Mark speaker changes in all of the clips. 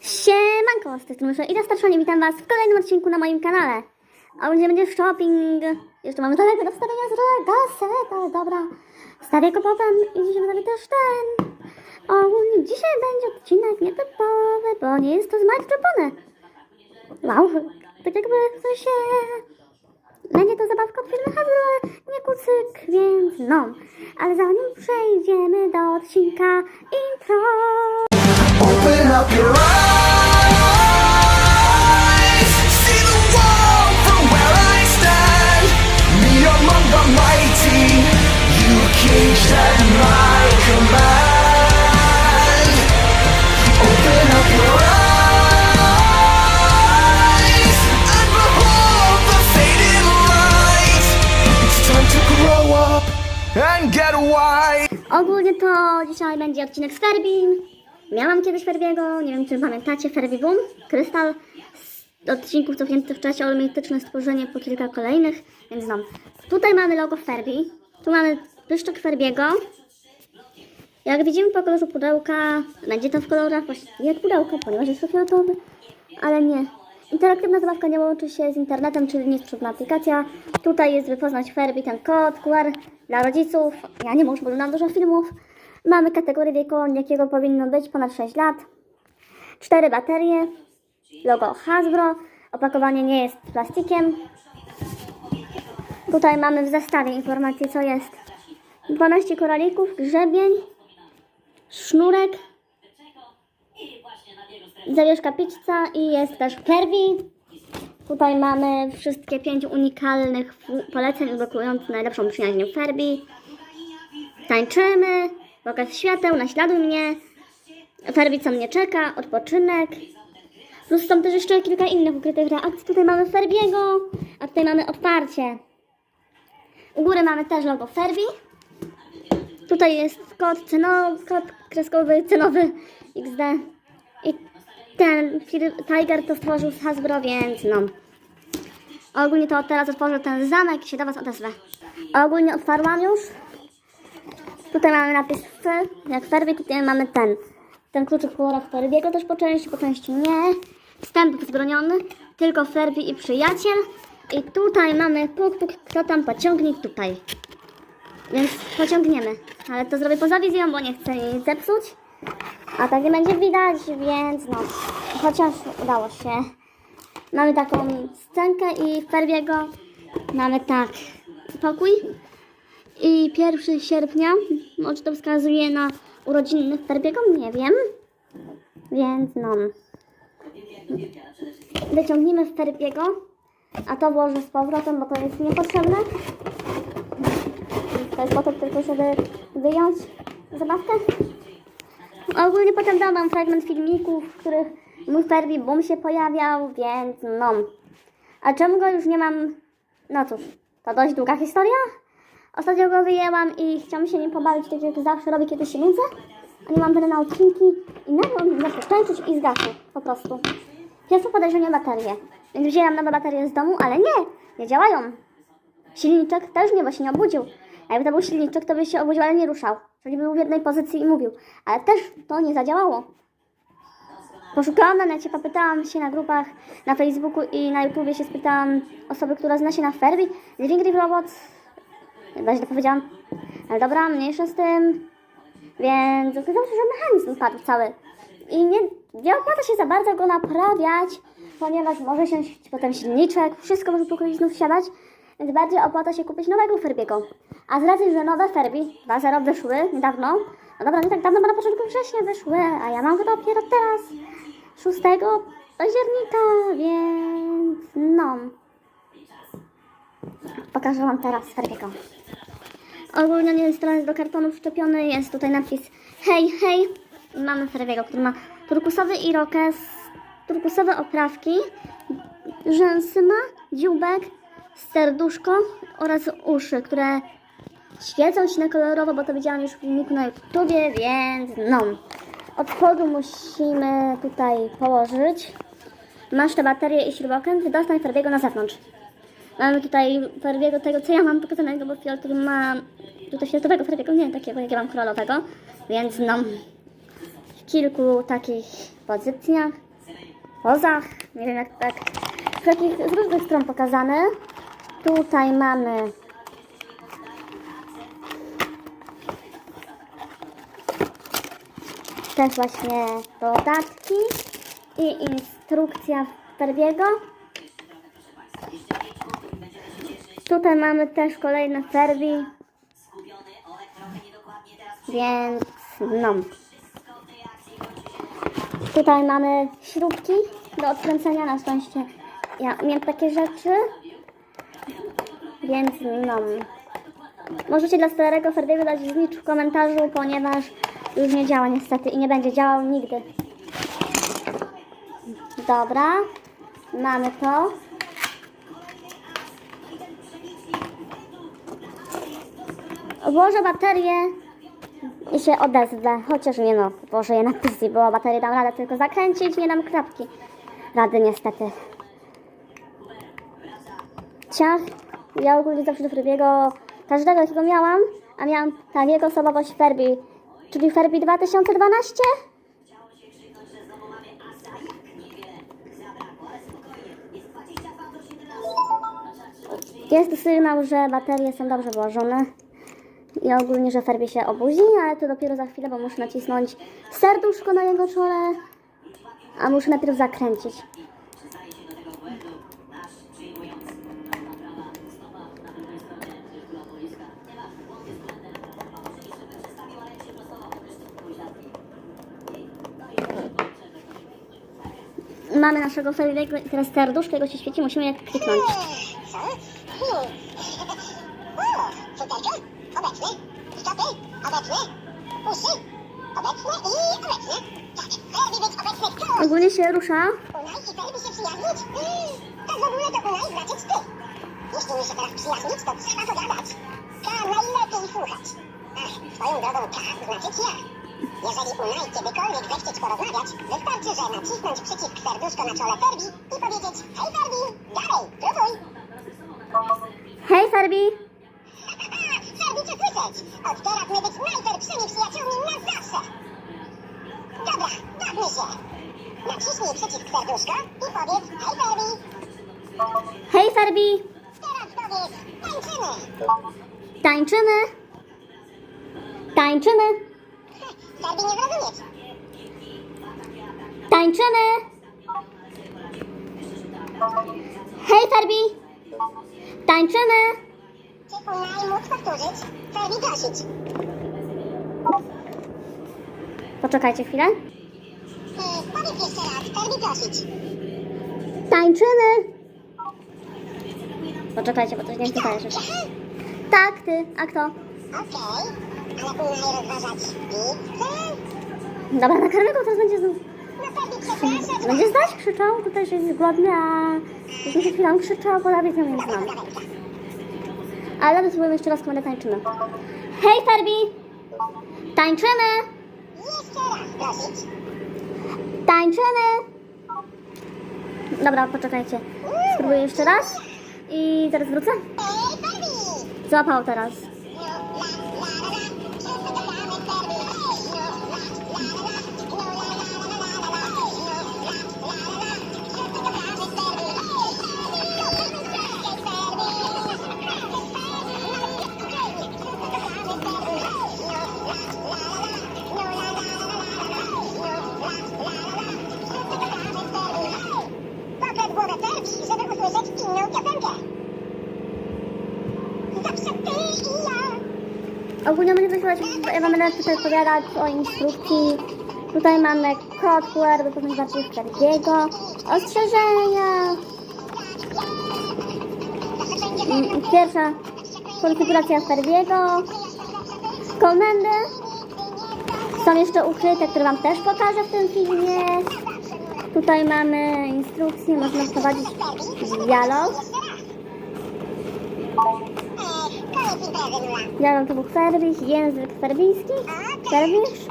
Speaker 1: Siemanko, z tej strony i Starszonie, witam was w kolejnym odcinku na moim kanale. A będzie będzie shopping. Jeszcze mamy daleko do wstawienia z gazetę, dobra. Wstawię go potem i dzisiaj będę też ten. Ogólnie dzisiaj będzie odcinek nietypowy, bo nie jest to z Mike Czepone. Wow, tak jakby coś się... Będzie to zabawka od firmy Hasbro, nie kucyk, więc no. Ale zanim przejdziemy do odcinka intro...
Speaker 2: Open up your eyes, see the world from where I stand. Mighty, you at my command. Open up your eyes and behold the light. It's time to grow up and get wise.
Speaker 1: Miałam kiedyś Ferbiego, nie wiem czy pamiętacie, Ferbi Boom, krystal z odcinków cofniętych w czasie, ale mityczne stworzenie po kilka kolejnych, więc no. Tutaj mamy logo Ferbi, tu mamy pyszczek Ferbiego. Jak widzimy po kolorze pudełka, będzie to w kolorach właśnie jak pudełko, ponieważ jest fioletowy, ale nie. Interaktywna zabawka nie łączy się z internetem, czyli nie jest potrzebna aplikacja. Tutaj jest wypoznać Ferbi, ten kod, QR dla rodziców. Ja nie muszę, bo oglądam dużo filmów. Mamy kategorię wiekową, jakiego powinno być ponad 6 lat. Cztery baterie. Logo Hasbro. Opakowanie nie jest plastikiem. Tutaj mamy w zestawie informację, co jest. 12 koralików, grzebień, sznurek, zawieszka pizza i jest też Ferbi. Tutaj mamy wszystkie pięć unikalnych poleceń blokujących najlepszą przyjaźń Ferbi. Tańczymy, pokaz świateł, naśladuj mnie, Ferbi co mnie czeka, odpoczynek. Plus są też jeszcze kilka innych ukrytych reakcji. Tutaj mamy Ferbiego, a tutaj mamy otwarcie. U góry mamy też logo Ferbi. Tutaj jest kod, ceno, kod kreskowy cenowy XD. I ten Tiger to stworzył z Hasbro, więc no. Ogólnie to teraz otworzę ten zamek i się do Was odezwę. Ogólnie otwarłam już. Tutaj mamy napis F, jak Ferbi, tutaj mamy ten. Ten kluczyk kolora Ferbiego też po części, po części nie. Wstęp wzbroniony, tylko Ferbi i przyjaciel. I tutaj mamy puk, puk, kto tam pociągnie tutaj. Więc pociągniemy. Ale to zrobię poza wizją, bo nie chcę jej zepsuć. A tak nie będzie widać, więc no. Chociaż udało się. Mamy taką scenkę i Ferbiego mamy tak pokój. I 1 sierpnia, może to wskazuje na urodziny Ferbiego, nie wiem. Więc no. Wyciągnijmy Ferbiego, a to włożę z powrotem, bo to jest niepotrzebne. To jest po to tylko, żeby wyjąć zabawkę. Ogólnie potem dodam fragment filmików, w których mój Ferbi Boom się pojawiał, więc no. A czemu go już nie mam? No cóż, to dość długa historia. Ostatnio go wyjęłam i chciałam się nim pobawić, tak jak zawsze robię, kiedy się nudzę. A nie mam tyle na odcinki i nagle on zaczął tańczyć i zgasł po prostu. Pierwsze podejrzenie baterie. Więc wzięłam nowe baterie z domu, ale nie, nie działają. Silniczek też nie, bo się nie obudził. A jakby to był silniczek, to by się obudził, ale nie ruszał. Czyli był w jednej pozycji i mówił. Ale też to nie zadziałało. Poszukałam na necie, popytałam się na grupach na Facebooku i na YouTubie się spytałam osoby, która zna się na Ferbi. Living Grip Robots. Chyba źle powiedziałam. Ale dobra, mniejsza z tym. Więc okazało się, że mechanizm padł cały. I nie, nie opłaca się za bardzo go naprawiać, ponieważ może się potem silniczek, wszystko może po kolei znów siadać. Więc bardziej opłaca się kupić nowego Ferbiego. A z racji, że nowe Ferbi 2.0 wyszły niedawno, no dobra, nie tak dawno, bo na początku września wyszły, a ja mam go dopiero teraz, 6 października, więc no. Pokażę Wam teraz Ferbiego. Ogólnie nie jest teraz do kartonu przyczepiony, jest tutaj napis hej, hej. Mamy Ferbiego, który ma turkusowy irokez, turkusowe oprawki, rzęsy ma, dzióbek, serduszko oraz uszy, które świecą się na kolorowo, bo to widziałam już w filmiku na YouTubie, więc no. Od spodu musimy tutaj położyć. Masz te baterię i śrubokręt, dostań Ferbiego na zewnątrz. Mamy tutaj Ferbiego tego, co ja mam pokazanego, bo fioletowy ma tutaj fioletowego Ferbiego, nie takiego, jak ja mam kolorowego, więc no. kilku takich pozycjach, pozach, nie wiem jak tak, z, takich, z różnych stron pokazane. Tutaj mamy też właśnie dodatki i instrukcja Ferbiego. Tutaj mamy też kolejne Ferbi, więc no. Tutaj mamy śrubki do odkręcenia, na szczęście ja umiem takie rzeczy, więc no. Możecie dla starego Ferdiego dać znicz w komentarzu, ponieważ już nie działa niestety i nie będzie działał nigdy. Dobra, mamy to. Włożę baterię i się odezwę, chociaż nie no, włożę je na pizzy, bo baterię dam radę tylko zakręcić, nie dam krapki. Rady niestety. Ciach, ja ogólnie zawsze do Ferbiego, każdego jakiego miałam, a miałam tak, jego osobowość Ferbi, czyli Ferbi 2012? Jest sygnał, że baterie są dobrze włożone. I ogólnie, że Ferbi się obuzi, ale to dopiero za chwilę, bo muszę nacisnąć serduszko na jego czole, a muszę najpierw zakręcić. Mamy naszego Ferbiego teraz serduszko jego się świeci, musimy je kliknąć.
Speaker 3: Unaj znaczyć ty. Jeśli się teraz to trzeba słuchać. Drogą K znaczyć ja. Jeżeli kiedykolwiek porozmawiać, że serduszko na czole Ferbi i powiedzieć Hej Ferbi, dalej, próbuj.
Speaker 1: Hej Ferbi!
Speaker 3: Od teraz my być najpierwszymi przyjaciółmi na zawsze! Dobra, bawmy się! Naciśnij przycisk serduszka i powiedz Hej Ferbi!
Speaker 1: Hej Ferbi!
Speaker 3: Teraz powiedz tańczymy!
Speaker 1: Tańczymy! Tańczymy!
Speaker 3: Ferbi nie zrozumieć!
Speaker 1: Tańczymy! Hej Ferbi! Tańczymy! Poczekajcie chwilę.
Speaker 3: Yy, powiedz jeszcze raz, Ferbi prosić!
Speaker 1: Tańczymy! Poczekajcie, bo coś nie czytaję rzeczy. Tak, ty, a kto?
Speaker 3: Okej, ale Unaj rozważać pizzę?
Speaker 1: Dobra, nakarmy go, teraz będzie znów.
Speaker 3: No przepraszać!
Speaker 1: Będzie zdać krzyczał, tutaj że jest głodny, a już mi się chwilą krzyczał, bo nawet nie wiem, znam. Ale dobra, spróbujemy jeszcze raz komendę tańczymy. Hej Ferbi! Tańczymy!
Speaker 3: Jeszcze raz prosić!
Speaker 1: Tańczymy! Dobra, poczekajcie. Spróbuję jeszcze raz i zaraz wrócę. Złapał teraz.
Speaker 3: Ja
Speaker 1: będę tutaj opowiadać o instrukcji. Tutaj mamy kod QR, by poznać bardziej Ferbiego. Ostrzeżenia! Mm, Pierwsza konfiguracja Ferbiego. Komendy. Są jeszcze ukryte, które wam też pokażę w tym filmie. Tutaj mamy instrukcję, można wprowadzić dialog. Dialog to był Ferwich, język ferwijski. Ferwisz.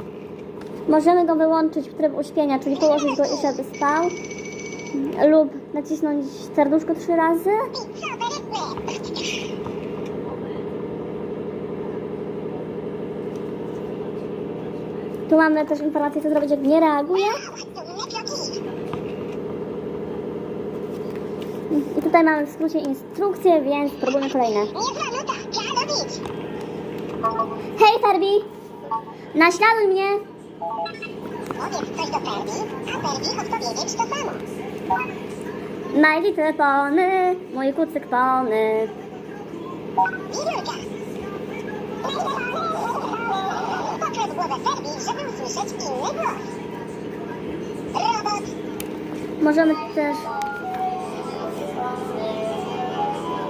Speaker 1: Możemy go wyłączyć w tryb uśpienia, czyli położyć go i żeby spał. Lub nacisnąć serduszko trzy razy. Tu mamy też informację, co zrobić, jak nie reaguje. I tutaj mamy w skrócie instrukcje, więc spróbujmy kolejne. Hej Ferbi! Naśladuj mnie!
Speaker 3: Powiedz coś do Ferbi, a Ferbi odpowiedzieć to samo.
Speaker 1: My little pony, mój kucyk pony.
Speaker 3: Wiewiórka. Pokręt głowę Ferbi, żeby usłyszeć inny głos. Robot.
Speaker 1: Możemy też...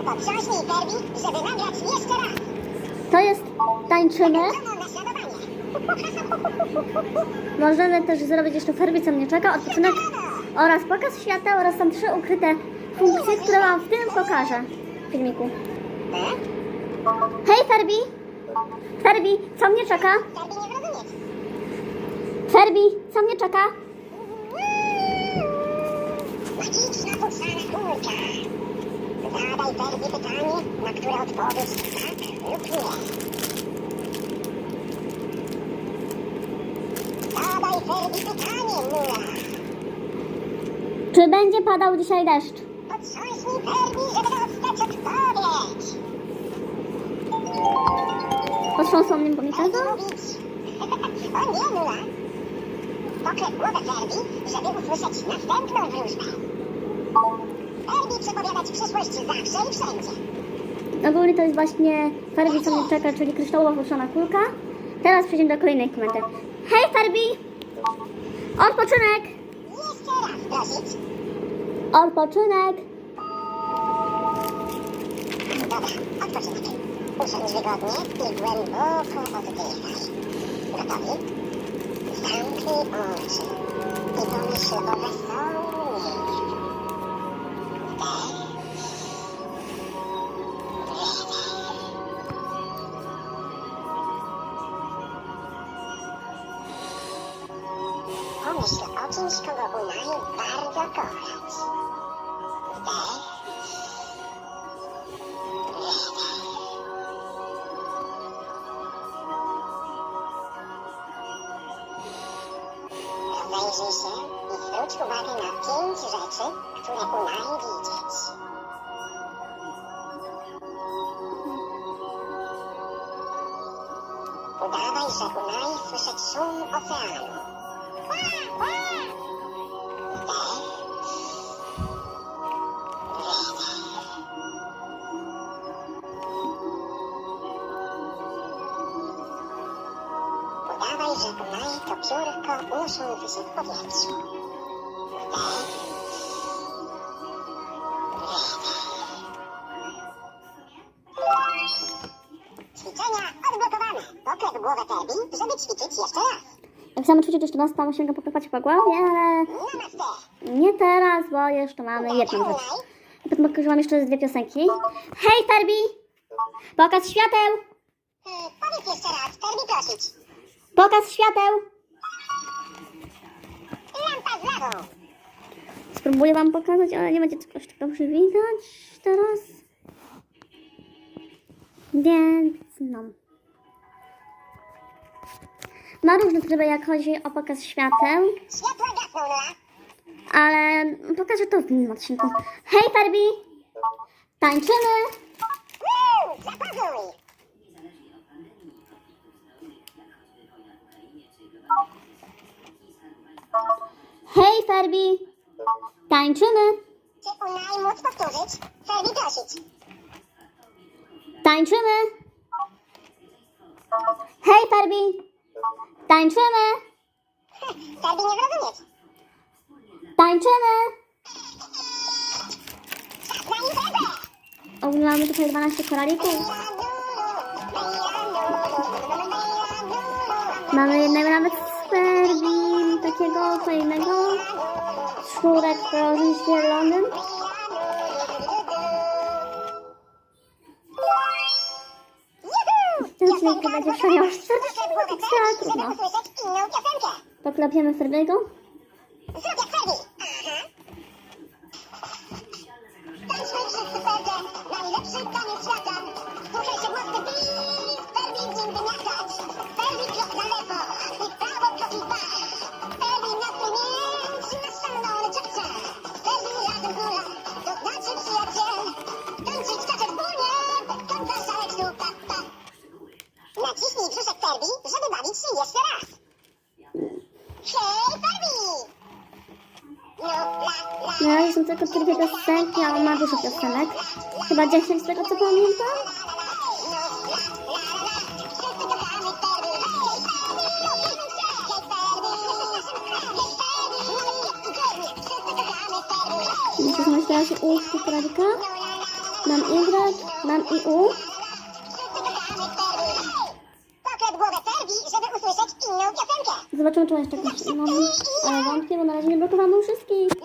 Speaker 3: Potrząśnij Ferbi, żeby nagrać jeszcze raz.
Speaker 1: Tańczymy. Możemy też zrobić jeszcze Ferbi, co mnie czeka, odpoczynek oraz pokaz świata oraz są trzy ukryte funkcje, które Wam w tym pokażę w filmiku. Hej Ferbi! Ferbi, co mnie czeka?
Speaker 3: Ferbi,
Speaker 1: co mnie czeka?
Speaker 3: Magiczna futrzana kulka. Zadaj Ferbi pytanie, na które odpowiedź tak lub nie. Zadaj Ferbi pytanie, Mula.
Speaker 1: Czy będzie padał dzisiaj deszcz?
Speaker 3: Potrząśnij Ferbi, żeby dostać odpowiedź.
Speaker 1: Potrząsło mnie po miesiącu?
Speaker 3: Ferbi mówić. o nie, Mula. Pokręt głowę Ferbi, żeby usłyszeć następną wróżbę. Ferbi przepowiadać przyszłość zawsze i wszędzie.
Speaker 1: Ogólnie to jest właśnie Ferbi, co mnie czeka, czyli kryształowa futrzana kulka. Teraz przejdziemy do kolejnej komendy. Hej Ferbi! Odpoczynek!
Speaker 3: Jeszcze raz prosić.
Speaker 1: Odpoczynek!
Speaker 3: Dobra, odpoczynek. Usiądź wygodnie i głęboko oddychaj. Gotowi? Zamknij oczy i pomyśl o にしておうちに人がいないバルだと思い wijzen ze die grootgebakken naar teen zetten toen ik online deed. Podawaj zakonaj wyszedł sum oceanu. W powietrzu. Wydech. Ćwiczenia odblokowane. Pokręt głowę Ferbi, żeby ćwiczyć jeszcze raz.
Speaker 1: Jak samo ćwiczyć, jeszcze nas tam sięga poklepać po głowie, ale nie teraz, bo jeszcze mamy jedną rzecz. I potem pokażę Wam jeszcze dwie piosenki. Hej Ferbi! Pokaz świateł!
Speaker 3: Hmm, powiedz jeszcze raz, Ferbi prosić.
Speaker 1: Pokaz świateł! Spróbuję Wam pokazać, ale nie będzie czegoś tak dobrze widać teraz. Więc no. Ma różne tryby, jak chodzi o pokaz świateł, ale pokażę to w innym odcinku. Hej Ferbi! Tańczymy!
Speaker 3: Zapazuj.
Speaker 1: Ferbi! Tańczymy!
Speaker 3: Czy unaj móc powtórzyć? Ferbi prosić.
Speaker 1: Tańczymy! Hej Ferbi! Tańczymy!
Speaker 3: Ferbi nie zrozumieć.
Speaker 1: Tańczymy!
Speaker 3: Czas na imprezę.
Speaker 1: O, mamy tutaj 12 koralików. Mamy jednego nawet takiego fajnego. Szurek w kolorze zielonym. Ten będzie przeniosły. Tak, trudno.
Speaker 3: Żeby usłyszeć
Speaker 1: tylko tylko piosenki, a on ma dużo piosenek. Chyba 10 z tego co pamiętam. Znaleźć teraz U poprawka. Mam Y, mam i U. Zobaczymy, czy ma jeszcze jakąś inną. Ale wątpię, bo na razie nie blokowano wszystkich.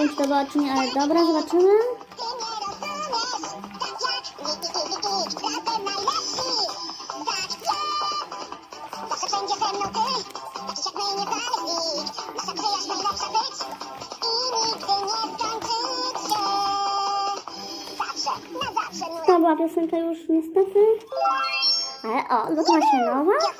Speaker 1: Wiem, czy to była, nie, ale dobra, zobaczymy.
Speaker 3: Ty nie rozumiesz, tak jak i, i, i, i, zatem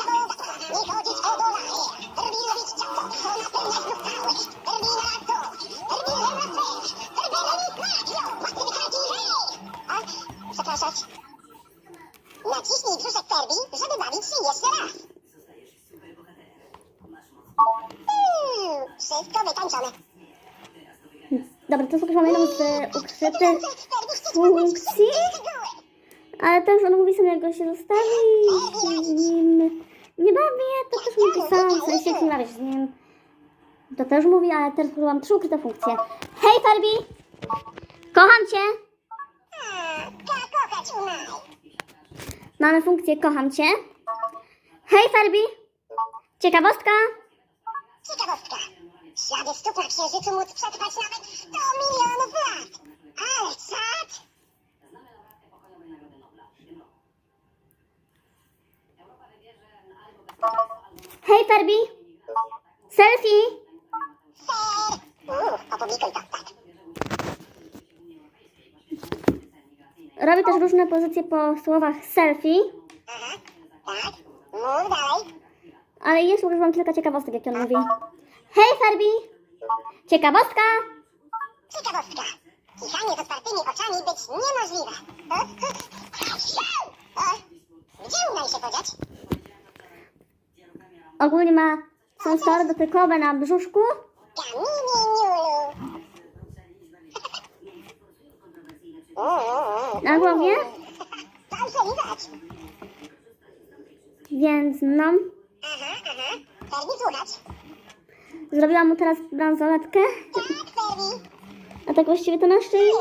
Speaker 1: Dobra, to sobie pamiętam z ukrytych funkcji. Ale już on mówi sobie, jak go się zostawi. Z nim nie bawię, to też mu pisałam, w sensie jak nie bawię się z nim. To też mówi, ale teraz mam trzy ukryte funkcje. Hej Farbi! Kocham cię! Mamy funkcję kocham cię. Hej Farbi! Ciekawostka!
Speaker 3: Ciekawostka. Ślady stóp na księżycu móc przetrwać nawet 100 milionów lat. Ale czad?
Speaker 1: Hej Farbi! Selfie!
Speaker 3: Ser. Uuu, opublikuj to, tak.
Speaker 1: Robię też różne pozycje po słowach selfie,
Speaker 3: Aha, tak. Mów dalej.
Speaker 1: ale jeszcze używam kilka ciekawostek, jak on mówi. Hej Farbi! Ciekawostka!
Speaker 3: Ciekawostka. Kichanie z otwartymi oczami być niemożliwe. O, o, Gdzie umaj się podziać?
Speaker 1: Ogólnie ma są story dotykowe na brzuszku. Na głowie, więc no,
Speaker 3: Aha, aha. Ferbi słuchać.
Speaker 1: Zrobiłam mu teraz bransoletkę, a tak właściwie to na szyi.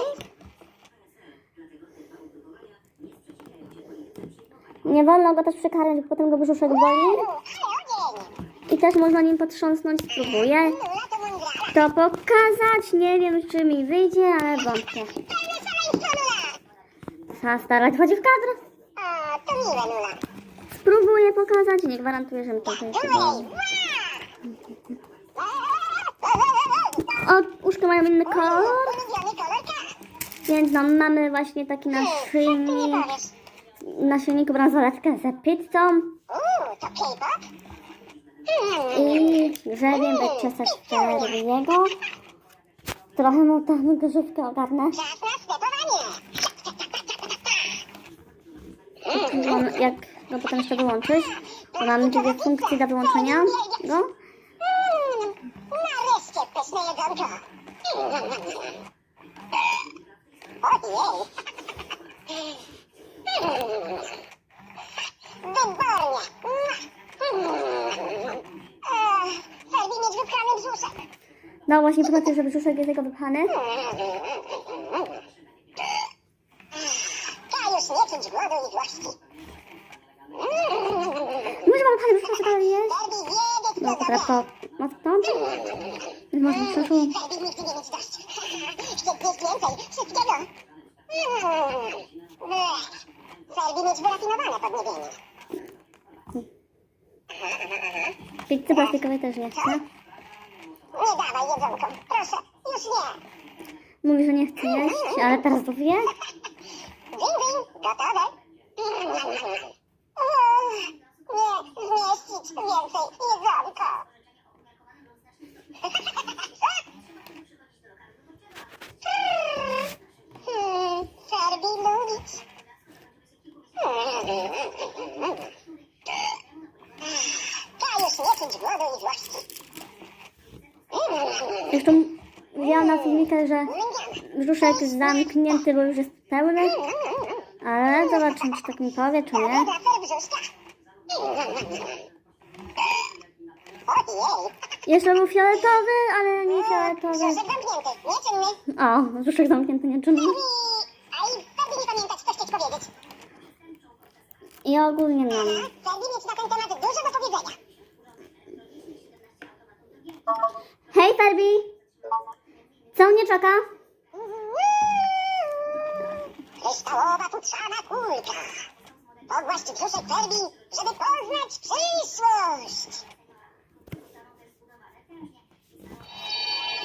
Speaker 1: Nie wolno go też przekarmiać, bo potem go brzuszek boli. I też można nim potrząsnąć, spróbuję
Speaker 3: to
Speaker 1: pokazać. Nie wiem, czy mi wyjdzie, ale wątpię. Trzeba starać, wchodzi w kadr. Spróbuję pokazać, nie gwarantuję, że mi to wyjdzie. O, uszka mają inny kolor,
Speaker 3: Ulubiony kolor K.
Speaker 1: więc no, mamy właśnie taki naszyjnik. Na silniku bransoletkę ze pizzą i grzebiem wyczesać Ferbiego. Trochę mu tam grzywkę ogarnę. Jak go potem jeszcze wyłączyć, bo mam dwie funkcje do wyłączenia go.
Speaker 3: Jedzonko. Ojej. Wybornie. Ferbi mieć wypchany brzuszek.
Speaker 1: No właśnie, poza że brzuszek jest jego wypchany.
Speaker 3: Ja już nie czuć głodu i gości.
Speaker 1: Może mam wypchany brzuszek, dalej jest?
Speaker 3: Ferbi wiedzieć
Speaker 1: No
Speaker 3: co
Speaker 1: dobra, to mocno. Może przeszło.
Speaker 3: Ferbi nigdy nie dość. Więcej wszystkiego. Mieć wyrafinowane podniebienie.
Speaker 1: Pizzy plastikowej też nie chcę.
Speaker 3: Nie dawaj jedzonko, proszę, już nie.
Speaker 1: Mówi, że nie chce jeść, ale teraz to wie. Jeszcze widziałam na filmikach, że brzuszek zamknięty, bo już jest pełny. Ale zobaczymy, czy tak mi powie, czy nie. Jeszcze był fioletowy, ale nie fioletowy. O, brzuszek zamknięty, nieczynny.
Speaker 3: I, a i wtedy nie pamiętać, co chcieć powiedzieć.
Speaker 1: I ogólnie mam.
Speaker 3: Ferdi mieć na ten temat dużo do powiedzenia.
Speaker 1: Hej, Ferbi! Co mnie czeka?
Speaker 3: Kryształowa futrzana kulka. Pogłaść brzuszek Ferbi, żeby poznać przyszłość.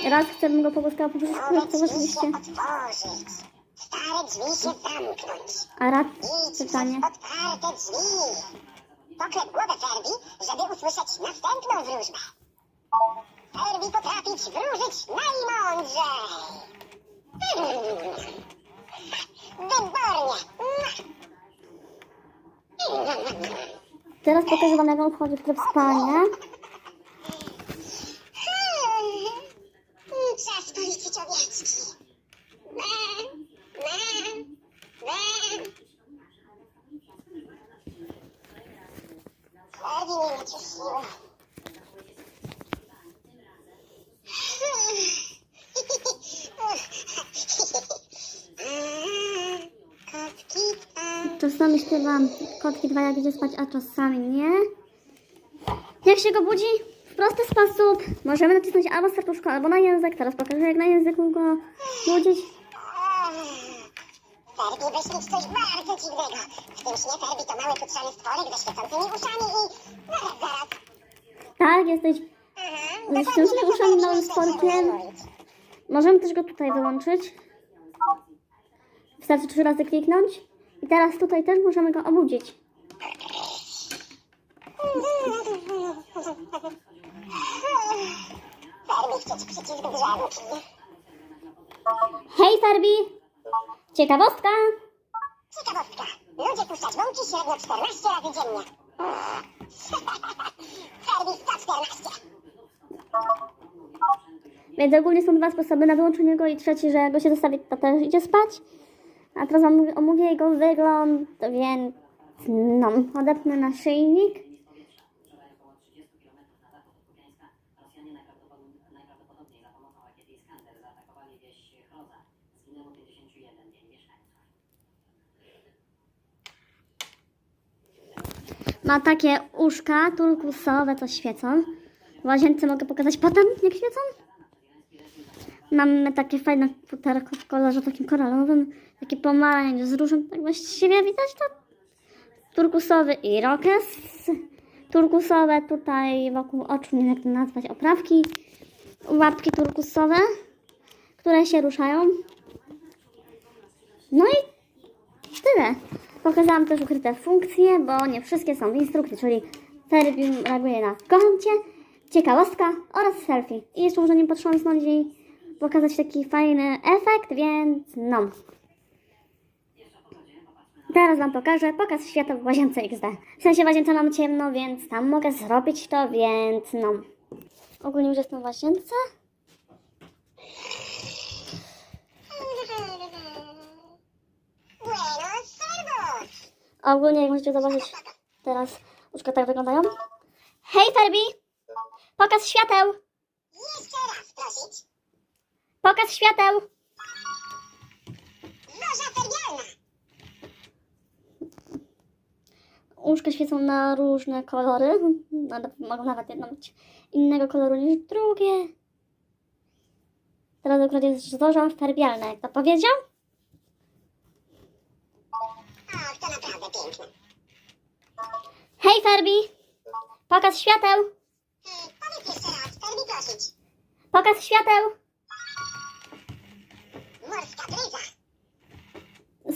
Speaker 1: Raz chcę go pogłaskała po brzuszku,
Speaker 3: Nowe
Speaker 1: to oczywiście.
Speaker 3: otworzyć. Stare drzwi się zamknąć.
Speaker 1: A rad
Speaker 3: Idź
Speaker 1: pytanie.
Speaker 3: przez otwarte drzwi. Poklep głowę Ferbi, żeby usłyszeć następną wróżbę. Ferbi potrafić wróżyć najmądrzej. Wybornie.
Speaker 1: Teraz pokażę wam, jak on wchodzi w tryb spania.
Speaker 3: Czas policzyć owieczki. Ferdi nie macie siły.
Speaker 1: Czasami śpiewam kotki dwa jak idzie spać, a czasami nie. Jak się go budzi? W prosty sposób. Możemy nacisnąć albo serduszko, albo na język. Teraz pokażę, jak na języku go budzić.
Speaker 3: Ferbi coś bardzo dziwnego. W tym śnie Ferbi to mały futrzany stworek ze świecącymi uszami i... Zaraz, zaraz.
Speaker 1: Tak, jesteś
Speaker 3: Aha,
Speaker 1: Ze świecącymi uszami, małym stworkiem. Możemy też go tutaj wyłączyć. Wystarczy trzy razy kliknąć. I teraz tutaj też możemy go obudzić.
Speaker 3: Ferbi chcieć przycisk.
Speaker 1: Hej, Farbi! Ciekawostka!
Speaker 3: Ciekawostka. Ludzie puszczać bąki średnio 14 razy dziennie. Ferbi 114.
Speaker 1: Więc ogólnie są dwa sposoby na wyłączenie go i trzeci, że jak go się zostawi, to też idzie spać. A teraz omówię jego wygląd, więc no, odepnę na szyjnik. Ma takie uszka turkusowe, co świecą. W łazience mogę pokazać potem, jak świecą. Mamy takie fajne futerko w kolorze takim koralowym, taki pomarańcz z różem, tak właściwie widać to. Turkusowy irokes, turkusowe tutaj wokół oczu, nie wiem jak to nazwać, oprawki, łapki turkusowe, które się ruszają. No i tyle. Pokazałam też ukryte funkcje, bo nie wszystkie są w instrukcji, czyli Ferbium reaguje na kącie, ciekawostka oraz selfie. I jeszcze może nie potrząsnąć i pokazać taki fajny efekt, więc no. Teraz Wam pokażę pokaz świata w łazience XD. W sensie łazience mam ciemno, więc tam mogę zrobić to, więc no. Ogólnie już jestem w łazience. Ogólnie jak możecie zobaczyć teraz łóżka tak wyglądają. Hej Ferbi! Pokaz świateł!
Speaker 3: Jeszcze raz prosić.
Speaker 1: Pokaz świateł!
Speaker 3: Zorza ferialna.
Speaker 1: Łóżka świecą na różne kolory. Mogą nawet jedno być innego koloru niż drugie. Teraz akurat jest zorza ferbialna, jak to powiedział.
Speaker 3: Och, to naprawdę piękne.
Speaker 1: Hej Ferbi! Pokaz świateł!
Speaker 3: Hmm, powiedz jeszcze raz, Ferbi prosić.
Speaker 1: Pokaz świateł!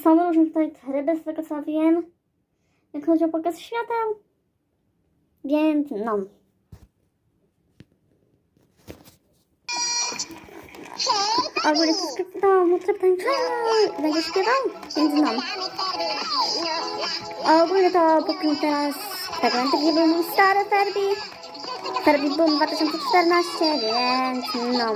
Speaker 1: Są różne tutaj ryby, z tego co wiem, jak chodzi o pokaz świateł. Więc no. Ogólnie to skrypt w domu, tryb tańczenia, będzie śpiewał, więc no.
Speaker 3: Ferbi.
Speaker 1: A ogólnie to póki teraz fragmenty, gdzie był mój stary Ferbi. Barbie Boom 2014, więc no.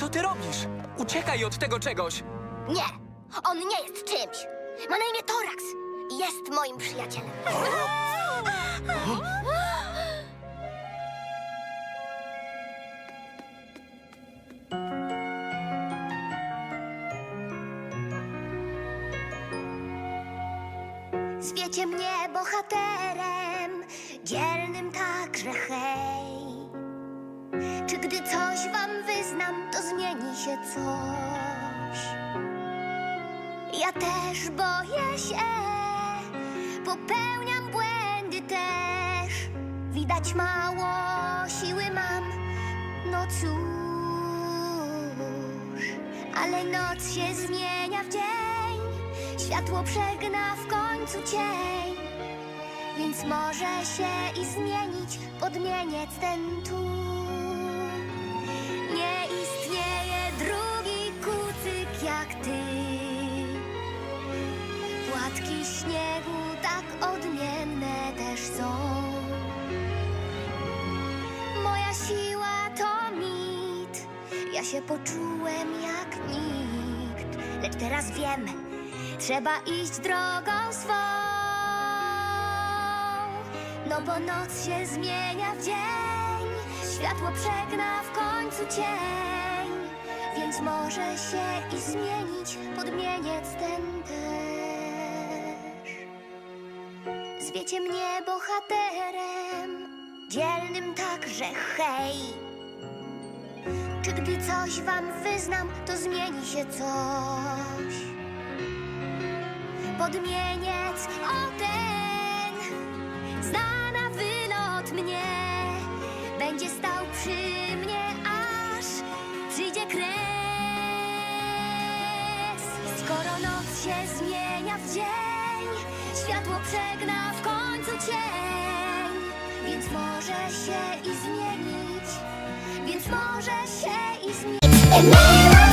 Speaker 4: Co ty robisz? Uciekaj od tego czegoś.
Speaker 5: Nie, on nie jest czymś. Ma na imię Torax jest moim przyjacielem. się coś? Ja też boję się, popełniam błędy też. Widać mało siły mam, no cóż, ale noc się zmienia w dzień, światło przegna w końcu cień. Więc może się i zmienić podmieniec ten tu. Nie istnieje Ja się poczułem jak nikt. Lecz teraz wiem, trzeba iść drogą swą. No bo noc się zmienia w dzień, światło przegna w końcu cień, więc może się i zmienić podmieniec ten też. Zwiecie mnie bohaterem, dzielnym także hej. Czy gdy coś wam wyznam, to zmieni się coś? Podmieniec, o ten, zna na wylot mnie, będzie stał przy mnie, aż przyjdzie kres. Skoro noc się zmienia w dzień, światło przegna w końcu cień, więc może się i zmienić, więc może się i.